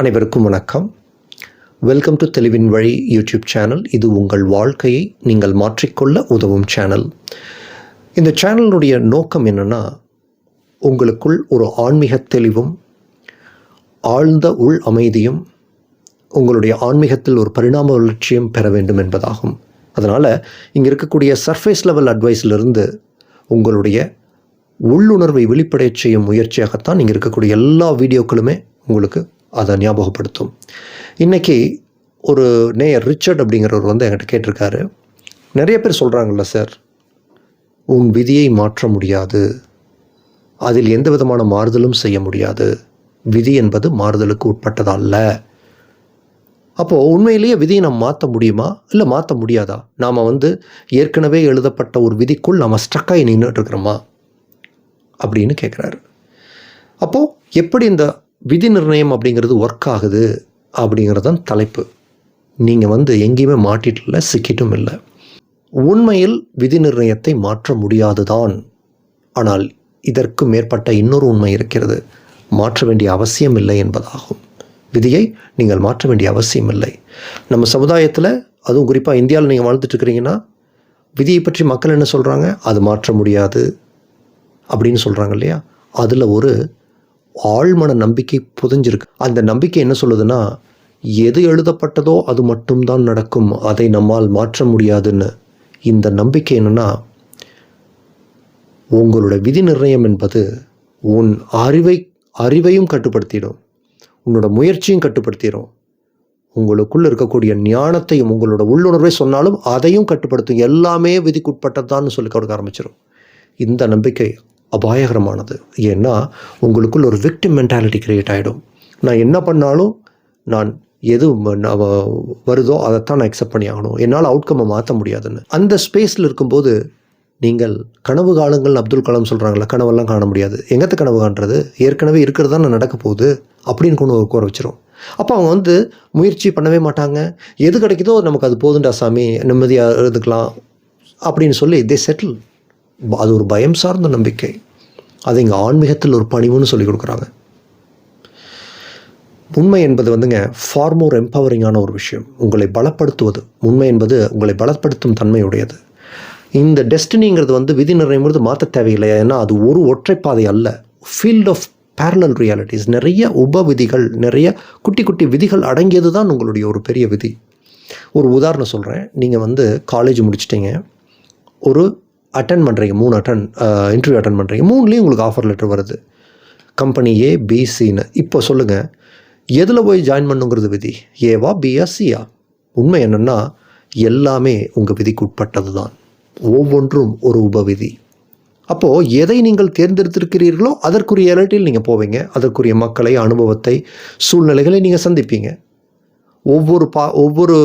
அனைவருக்கும் வணக்கம். Welcome to தெளிவின் வழி யூடியூப் சேனல் இது உங்கள் வாழ்க்கையை நீங்கள் மாற்றிக்கொள்ள உதவும் சேனல் இந்த சேனலுடைய நோக்கம் என்னென்னா உங்களுக்குள் ஒரு ஆன்மீக தெளிவும் ஆழ்ந்த உள் அமைதியும் உங்களுடைய ஆன்மீகத்தில் ஒரு பரிணாம வளர்ச்சியும் பெற வேண்டும் என்பதாகும். அதனால் இங்கே இருக்கக்கூடிய சர்ஃபேஸ் லெவல் அட்வைஸிலிருந்து உங்களுடைய உள்ளுணர்வை வெளிப்படைய செய்யும் முயற்சியாகத்தான் இங்கே இருக்கக்கூடிய எல்லா வீடியோக்களுமே உங்களுக்கு அதை ஞாபகப்படுத்தும். இன்றைக்கி ஒரு நேயர் ரிச்சர்ட் அப்படிங்கிறவர் வந்து என்கிட்ட கேட்டிருக்காரு. நிறைய பேர் சொல்கிறாங்கல்ல சார் உன் விதியை மாற்ற முடியாது. அதில் எந்த விதமான மாறுதலும் செய்ய முடியாது. விதி என்பது மாறுதலுக்கு உட்பட்டதல்ல. அப்போது உண்மையிலேயே விதியை நம்ம மாற்ற முடியுமா? இல்லை மாற்ற முடியாதா? நாம் வந்து ஏற்கனவே எழுதப்பட்ட ஒரு விதிக்குள் நாம் ஸ்ட்ரக்காகி நின்றுட்டு இருக்கிறோமா? அப்படின்னு கேட்குறாரு அப்போது எப்படி இந்த விதி நிர்ணயம் அப்படிங்கிறது ஒர்க் ஆகுது அப்படிங்கிறது தான் தலைப்பு. நீங்கள் வந்து எங்கேயுமே மாட்டிட்டு இல்லை சிக்கிட்டும் இல்லை. உண்மையில் விதி நிர்ணயத்தை மாற்ற முடியாதுதான். ஆனால் இதற்கு மேற்பட்ட இன்னொரு உண்மை இருக்கிறது. மாற்ற வேண்டிய அவசியம் இல்லை என்பதாகும். விதியை நீங்கள் மாற்ற வேண்டிய அவசியம் இல்லை. நம்ம சமுதாயத்தில் அதுவும் குறிப்பாக இந்தியாவில் நீங்கள் வாழ்ந்துட்டு இருக்கிறீங்கன்னா விதியை பற்றி மக்கள் என்ன சொல்கிறாங்க அது மாற்ற முடியாது. அப்படின்னு சொல்கிறாங்க இல்லையா? அதில் ஒரு ஆழ்மன நம்பிக்கை புதஞ்சிருக்கு. அந்த நம்பிக்கை என்ன சொல்லுதுன்னா எது எழுதப்பட்டதோ அது மட்டும்தான் நடக்கும். அதை நம்மால் மாற்ற முடியாதுன்னு. இந்த நம்பிக்கை என்னென்னா உங்களோட விதி நிர்ணயம் என்பது உன் அறிவை அறிவையும் கட்டுப்படுத்திடும். உன்னோட முயற்சியும் கட்டுப்படுத்திடும் உங்களுக்குள்ளே இருக்கக்கூடிய ஞானத்தையும் உங்களோட உள்ளுணர்வை சொன்னாலும் அதையும் கட்டுப்படுத்தும். எல்லாமே விதிக்குட்பட்டதான்னு சொல்லி கொடுக்க ஆரம்பிச்சிடும் இந்த நம்பிக்கை அபாயகரமானது. ஏன்னா உங்களுக்குள்ள ஒரு விக்டிம் மென்டாலிட்டி கிரியேட் ஆகிடும் நான் என்ன பண்ணாலும் நான் எது வ- வருதோ அதைத்தான் நான் அக்செப்ட் பண்ணி ஆகணும். என்னால் அவுட்கம்மை மாற்ற முடியாதுன்னு. அந்த ஸ்பேஸில் இருக்கும்போது நீங்கள் கனவு காலங்கள் அப்துல் கலாம் சொல்கிறாங்கள கனவெல்லாம் காண முடியாது. எங்கத்த கனவு காண்றது ஏற்கனவே இருக்கிறது தான் நடக்க போகுது அப்படின்னு கொண்டு ஒரு கூற வச்சிரும். அப்போ அவங்க வந்து முயற்சி பண்ணவே மாட்டாங்க. எது கிடைக்குதோ நமக்கு அது போதுண்டா சாமி நிம்மதியாக இருந்துக்கலாம் அப்படின்னு சொல்லி தே செட்டில் அது ஒரு பயம் சார்ந்த நம்பிக்கை. அது இங்கே ஆன்மீகத்தில் ஒரு பணிவுன்னு சொல்லி கொடுக்குறாங்க. உண்மை என்பது வந்துங்க ஃபார் மோர் எம்பவரிங்கான ஒரு விஷயம். உங்களை பலப்படுத்துவது. உண்மை என்பது உங்களை பலப்படுத்தும் தன்மையுடையது. இந்த டெஸ்டினிங்கிறது வந்து விதி நிர்ணயங்கிறது மாற்ற தேவையில்லை ஏன்னா அது ஒரு ஒற்றைப்பாதை அல்ல. ஃபீல்ட் ஆஃப் பேரலல் ரியாலிட்டிஸ் நிறைய உப விதிகள் நிறைய குட்டி குட்டி விதிகள் அடங்கியது தான் உங்களுடைய ஒரு பெரிய விதி. ஒரு உதாரணம் சொல்கிறேன் நீங்கள் வந்து காலேஜ் முடிச்சிட்டிங்க. ஒரு அட்டன் பண்ணுறீங்க மூணு அட்டன் இன்டர்வியூ அட்டன் பண்ணுறீங்க மூணுலேயும் உங்களுக்கு ஆஃபர் லெட்டர் வருது. கம்பெனி ஏ பிசின்னு இப்போ சொல்லுங்கள் எதில் போய் ஜாயின் பண்ணுங்கிறது விதி? ஏவா பிஆ சியா உண்மை என்னென்னா எல்லாமே உங்கள் விதிக்கு உட்பட்டது தான் ஒவ்வொன்றும் ஒரு உபவிதி. அப்போது எதை நீங்கள் தேர்ந்தெடுத்திருக்கிறீர்களோ அதற்குரிய எலட்டில் நீங்கள் போவீங்க. அதற்குரிய மக்களை அனுபவத்தை சூழ்நிலைகளை நீங்கள் சந்திப்பீங்க. ஒவ்வொரு பா ஒவ்வொரு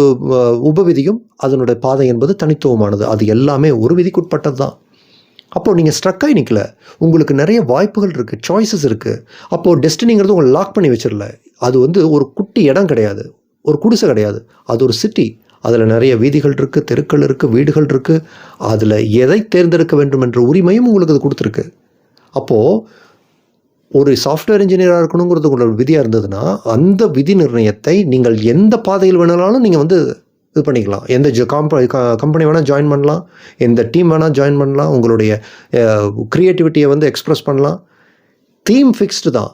உபவிதியும் அதனுடைய பாதை என்பது தனித்துவமானது. அது எல்லாமே ஒரு விதிக்குட்பட்டது தான் அப்போது நீங்கள் ஸ்ட்ரக்காகி நிற்கல உங்களுக்கு நிறைய வாய்ப்புகள் இருக்குது சாய்ஸஸ் இருக்குது அப்போது டெஸ்டினிங்கிறது உங்களை லாக் பண்ணி வச்சிடல. அது வந்து ஒரு குட்டி இடம் கிடையாது. ஒரு குடிசை கிடையாது. அது ஒரு சிட்டி அதில் நிறைய வீதிகள் இருக்குது தெருக்கள் இருக்குது வீடுகள் இருக்குது அதில் எதை தேர்ந்தெடுக்க வேண்டும் என்ற உரிமையும் உங்களுக்கு அது கொடுத்துருக்கு. அப்போது ஒரு சாஃப்ட்வேர் இன்ஜினியராக இருக்கணுங்கிறது உங்களோட விதியாக இருந்ததுன்னா அந்த விதி நிர்ணயத்தை நீங்கள் எந்த பாதையில் வேணாலும் நீங்கள் வந்து இது பண்ணிக்கலாம். எந்த ஜ காம்ப கம்பெனி வேணால் ஜாயின் பண்ணலாம். எந்த டீம் வேணால் ஜாயின் பண்ணலாம். உங்களுடைய க்ரியேட்டிவிட்டியை வந்து எக்ஸ்ப்ரெஸ் பண்ணலாம். தீம் ஃபிக்ஸ்டு தான்.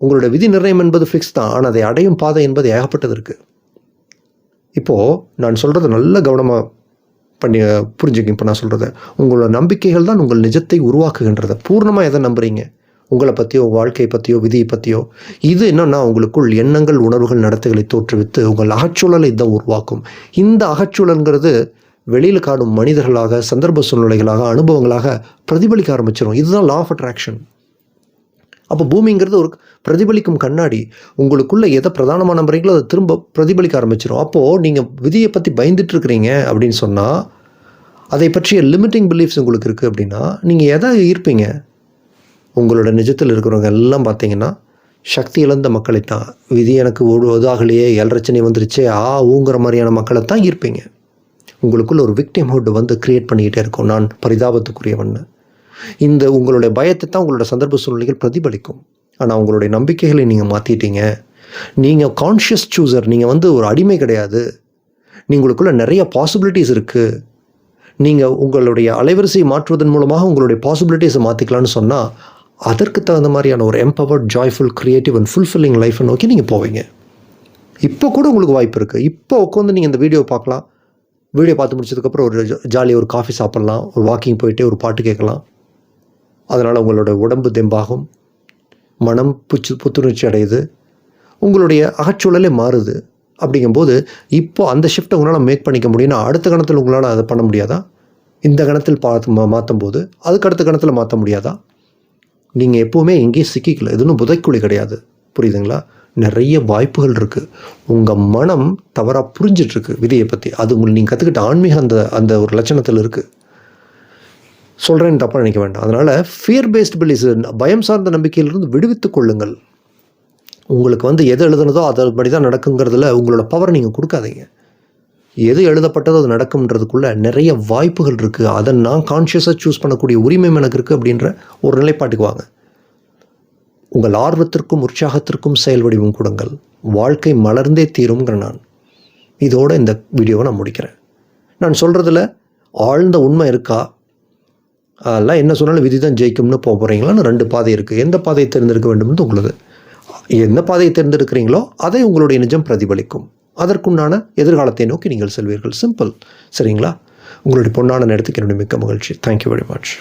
உங்களோட விதி நிர்ணயம் என்பது ஃபிக்ஸ் தான். ஆனால் அதை அடையும் பாதை என்பது ஏகப்பட்டது இருக்குது இப்போது நான் சொல்கிறத நல்ல கவனமாக பண்ணி புரிஞ்சுக்க இப்போ நான் சொல்கிறத உங்களோட நம்பிக்கைகள் தான் உங்கள் நிஜத்தை உருவாக்குகின்றத. பூர்ணமாக எதை நம்புறீங்க? உங்களை பற்றியோ வாழ்க்கை பற்றியோ விதியை பற்றியோ இது என்னென்னா உங்களுக்குள் எண்ணங்கள் உணர்வுகள் நடத்தைகளை தோற்றுவித்து உங்கள் அகச்சூழலை தான் உருவாக்கும். இந்த அகச்சூழல்ங்கிறது வெளியில் காணும் மனிதர்களாக சந்தர்ப்ப சூழ்நிலைகளாக அனுபவங்களாக பிரதிபலிக்க ஆரம்பிச்சிடும் இதுதான் லா ஆஃப் அட்ராக்ஷன் அப்போ பூமிங்கிறது ஒரு பிரதிபலிக்கும் கண்ணாடி. உங்களுக்குள்ளே எதை பிரதானமான நம்புறீங்களோ அதை திரும்ப பிரதிபலிக்க ஆரம்பிச்சிடும் அப்போது நீங்கள் விதியை பற்றி பயந்துட்டு இருக்கிறீங்க அப்படின்னு சொன்னால் அதை பற்றிய லிமிட்டிங் பிலீஃப்ஸ் உங்களுக்கு இருக்குது அப்படின்னா நீங்கள் எதை ஈர்ப்பீங்க? உங்களோட நிஜத்தில் இருக்கிறவங்க எல்லாம் பார்த்தீங்கன்னா சக்தி இழந்த மக்களை தான். விதி எனக்கு ஒரு இதாகலையே எல்ரச்சனை வந்துருச்சே ஆ ஊங்குற மாதிரியான மக்களை தான் இருப்பீங்க உங்களுக்குள்ள ஒரு விக்டிம்ஹுட் வந்து கிரியேட் பண்ணிக்கிட்டே இருக்கும். நான் பரிதாபத்துக்குரியவன். இந்த உங்களுடைய பயத்தை தான் உங்களோட சந்தர்ப்ப சூழ்நிலைகள் பிரதிபலிக்கும். ஆனால் உங்களுடைய நம்பிக்கைகளை நீங்கள் மாற்றிட்டீங்க நீங்கள் கான்ஷியஸ் சூசர் நீங்கள் வந்து ஒரு அடிமை கிடையாது. நீங்களுக்குள்ள நிறைய பாசிபிலிட்டிஸ் இருக்குது நீங்கள் உங்களுடைய அலைவரிசையை மாற்றுவதன் மூலமாக உங்களுடைய பாசிபிலிட்டிஸை மாற்றிக்கலாம்னு சொன்னால் அதற்கு தகுந்த மாதிரியான ஒரு empowered joyful creative and fulfilling லைஃப்பை நோக்கி நீங்கள் போவீங்க. இப்போ கூட உங்களுக்கு வாய்ப்பு இருக்குது இப்போ உட்காந்து நீங்கள் இந்த வீடியோ பார்க்கலாம். வீடியோ பார்த்து முடிச்சதுக்கப்புறம் ஒரு ஜாலியாக ஒரு காஃபி சாப்பிட்லாம். ஒரு வாக்கிங் போயிட்டு ஒரு பாட்டு கேட்கலாம். அதனால் உங்களோட உடம்பு தெம்பாகும். மனம் புச்சு புத்துணர்ச்சி அடையுது. உங்களுடைய அகச்சூழலே மாறுது. அப்படிங்கும்போது இப்போ அந்த ஷிஃப்ட்டை உங்களால் மேக் பண்ணிக்க முடியும்னா அடுத்த கணத்தில் உங்களால் அதை பண்ண முடியாதா? இந்த கணத்தில் பார்த்து மா மாற்றும் போது அதுக்கு அடுத்த கணத்தில் மாற்ற முடியாதா? நீங்கள் எப்போவுமே எங்கேயும் சிக்கிக்கல. இது ஒன்றும் புதைக்குழி கிடையாது. புரியுதுங்களா? நிறைய வாய்ப்புகள் இருக்குது உங்கள் மனம் தவறாக புரிஞ்சிட்ருக்கு விதியை பற்றி அது உங்களுக்கு நீங்கள் கற்றுக்கிட்ட ஆன்மீக அந்த அந்த ஒரு லட்சணத்தில் இருக்குது சொல்கிறேன்னு தப்பாக நினைக்க வேண்டாம். அதனால் ஃபியர் பேஸ்ட் பிலீஸ் பயம் சார்ந்த நம்பிக்கையிலிருந்து விடுவித்துக் கொள்ளுங்கள். உங்களுக்கு வந்து எது எழுதுனதோ அதன்படி தான் நடக்குங்கிறதுல உங்களோட பவர் நீங்கள் கொடுக்காதீங்க. எது எழுதப்பட்டதோ அது நடக்கும்ன்றதுக்குள்ள நிறைய வாய்ப்புகள் இருக்குது அதை நான் கான்ஷியஸாக சூஸ் பண்ணக்கூடிய உரிமை எனக்கு இருக்குது அப்படின்ற ஒரு நிலைப்பாட்டுக்கு வாங்க. உங்கள் ஆர்வத்திற்கும் உற்சாகத்திற்கும் செயல் வடிவம் கொடுங்கள். வாழ்க்கை மலர்ந்தே தீருங்கிற நான். இதோட இந்த வீடியோவை நான் முடிக்கிறேன். நான் சொல்கிறதுல ஆழ்ந்த உண்மை இருக்கா? அதெல்லாம் என்ன சொன்னாலும் விதி தான் ஜெயிக்கும்னு போக போகிறீங்களான்னு ரெண்டு பாதை இருக்குது எந்த பாதையை தேர்ந்தெடுக்க வேண்டும்னு உங்களது. எந்த பாதையை தேர்ந்தெடுக்கிறீங்களோ அதை உங்களுடைய நிஜம் பிரதிபலிக்கும். அதற்குண்டான எதிர்காலத்தை நோக்கி நீங்கள் செல்வீர்கள். சிம்பிள் சரிங்களா? உங்களுடைய பொன்னான நேரத்துக்கு என்னுடைய மிக்க மகிழ்ச்சி. Thank you very much